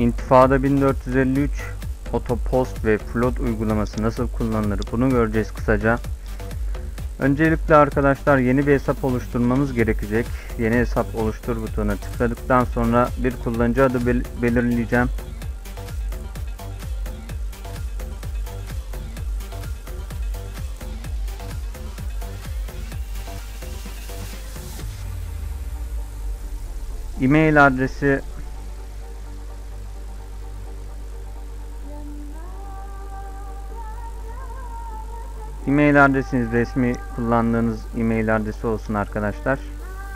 İntifada 1453 Autopost ve Flood uygulaması nasıl kullanılır bunu göreceğiz kısaca. Öncelikle arkadaşlar yeni bir hesap oluşturmamız gerekecek. Yeni hesap oluştur butonuna tıkladıktan sonra bir kullanıcı adı bel belirleyeceğim. E-mail adresi E-mail adresiniz resmi kullandığınız e-mail adresi olsun arkadaşlar.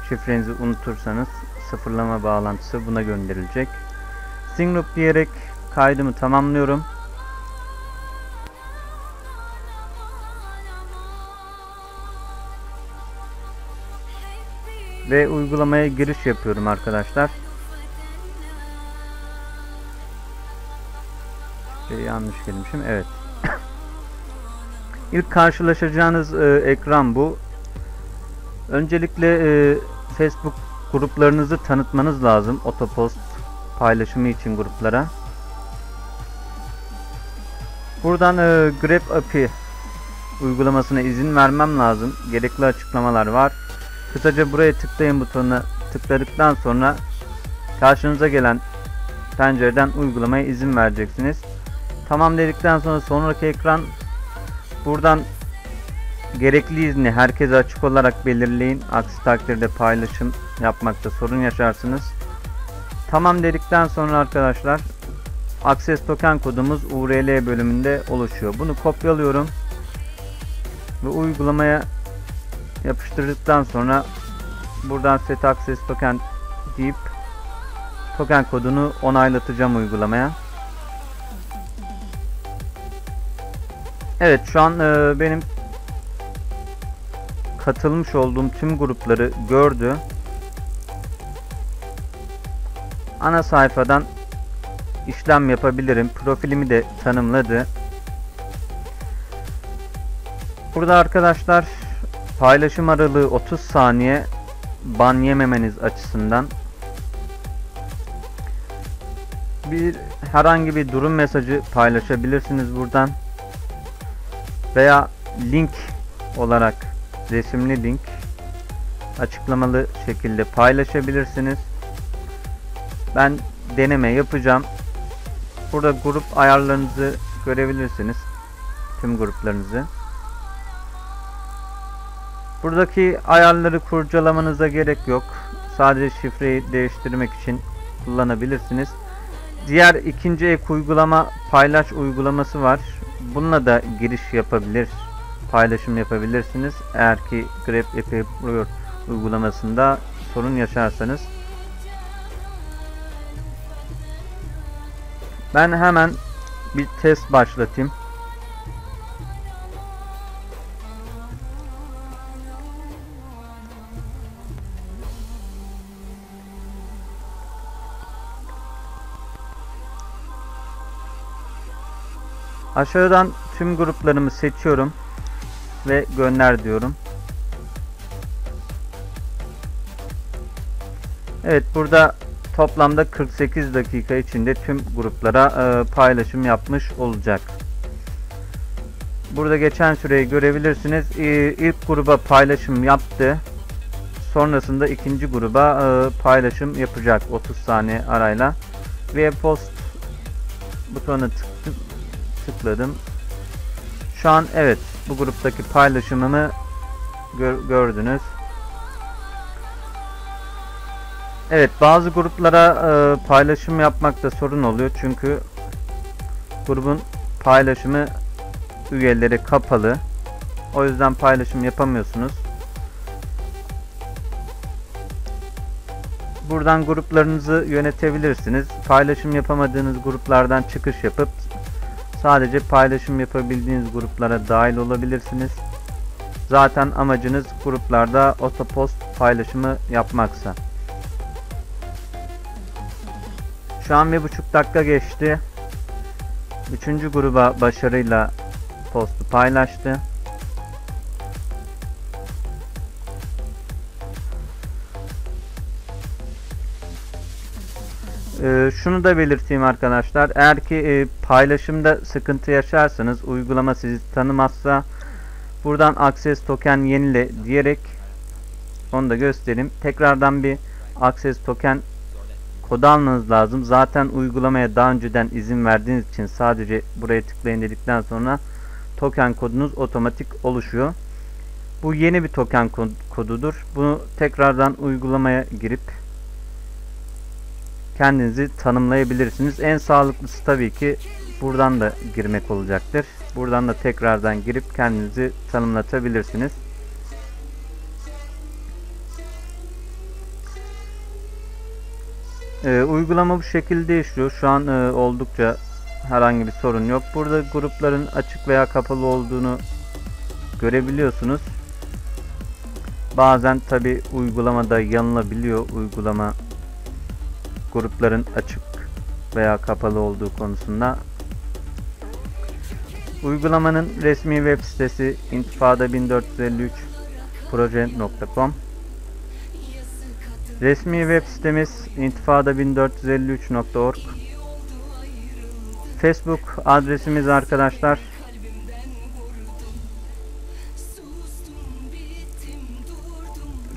Şifrenizi unutursanız sıfırlama bağlantısı buna gönderilecek. Singloop diyerek kaydımı tamamlıyorum. Ve uygulamaya giriş yapıyorum arkadaşlar. Şey yanlış girmişim. Evet. İlk karşılaşacağınız e, ekran bu. Öncelikle e, Facebook gruplarınızı tanıtmanız lazım. Otopost paylaşımı için gruplara. Buradan e, Grab API uygulamasına izin vermem lazım. Gerekli açıklamalar var. Kısaca buraya tıklayın butonuna tıkladıktan sonra karşınıza gelen pencereden uygulamaya izin vereceksiniz. Tamam dedikten sonra sonraki ekran buradan gerekli izni herkese açık olarak belirleyin. Aksi takdirde paylaşım yapmakta sorun yaşarsınız. Tamam dedikten sonra arkadaşlar Access Token kodumuz URL bölümünde oluşuyor. Bunu kopyalıyorum ve uygulamaya yapıştırdıktan sonra buradan Set Access Token deyip token kodunu onaylatacağım uygulamaya. Evet şu an e, benim katılmış olduğum tüm grupları gördü. Ana sayfadan işlem yapabilirim. Profilimi de tanımladı. Burada arkadaşlar paylaşım aralığı 30 saniye ban yememeniz açısından bir herhangi bir durum mesajı paylaşabilirsiniz buradan veya link olarak resimli link açıklamalı şekilde paylaşabilirsiniz. Ben deneme yapacağım. Burada grup ayarlarınızı görebilirsiniz. Tüm gruplarınızı. Buradaki ayarları kurcalamanıza gerek yok. Sadece şifreyi değiştirmek için kullanabilirsiniz. Diğer ikinci ek uygulama paylaş uygulaması var. Bununla da giriş yapabilir, paylaşım yapabilirsiniz. Eğer ki Grab App'e uygulamasında sorun yaşarsanız. Ben hemen bir test başlatayım. Aşağıdan tüm gruplarımı seçiyorum ve gönder diyorum. Evet burada toplamda 48 dakika içinde tüm gruplara e, paylaşım yapmış olacak. Burada geçen süreyi görebilirsiniz. E, ilk gruba paylaşım yaptı. Sonrasında ikinci gruba e, paylaşım yapacak 30 saniye arayla. Ve post butonuna tıkladım. Şu an evet bu gruptaki paylaşımımı gör, gördünüz. Evet bazı gruplara e, paylaşım yapmakta sorun oluyor çünkü grubun paylaşımı üyeleri kapalı. O yüzden paylaşım yapamıyorsunuz. Buradan gruplarınızı yönetebilirsiniz. Paylaşım yapamadığınız gruplardan çıkış yapıp Sadece paylaşım yapabildiğiniz gruplara dahil olabilirsiniz. Zaten amacınız gruplarda otopost paylaşımı yapmaksa. Şu an bir buçuk dakika geçti. Üçüncü gruba başarıyla postu paylaştı. Ee, şunu da belirteyim arkadaşlar. Eğer ki e, paylaşımda sıkıntı yaşarsanız uygulama sizi tanımazsa buradan access token yenile diyerek onu da göstereyim. Tekrardan bir access token kodu almanız lazım. Zaten uygulamaya daha önceden izin verdiğiniz için sadece buraya tıklayın dedikten sonra token kodunuz otomatik oluşuyor. Bu yeni bir token kod- kodudur. Bunu tekrardan uygulamaya girip kendinizi tanımlayabilirsiniz. En sağlıklısı tabii ki buradan da girmek olacaktır. Buradan da tekrardan girip kendinizi tanımlatabilirsiniz. Ee, uygulama bu şekilde işliyor. Şu an e, oldukça herhangi bir sorun yok. Burada grupların açık veya kapalı olduğunu görebiliyorsunuz. Bazen tabi uygulamada yanılabiliyor. Uygulama grupların açık veya kapalı olduğu konusunda. Uygulamanın resmi web sitesi intifada 1453 proje.com Resmi web sitemiz intifada1453.org Facebook adresimiz arkadaşlar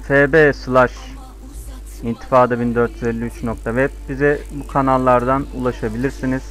fb slash intifada1453.web bize bu kanallardan ulaşabilirsiniz.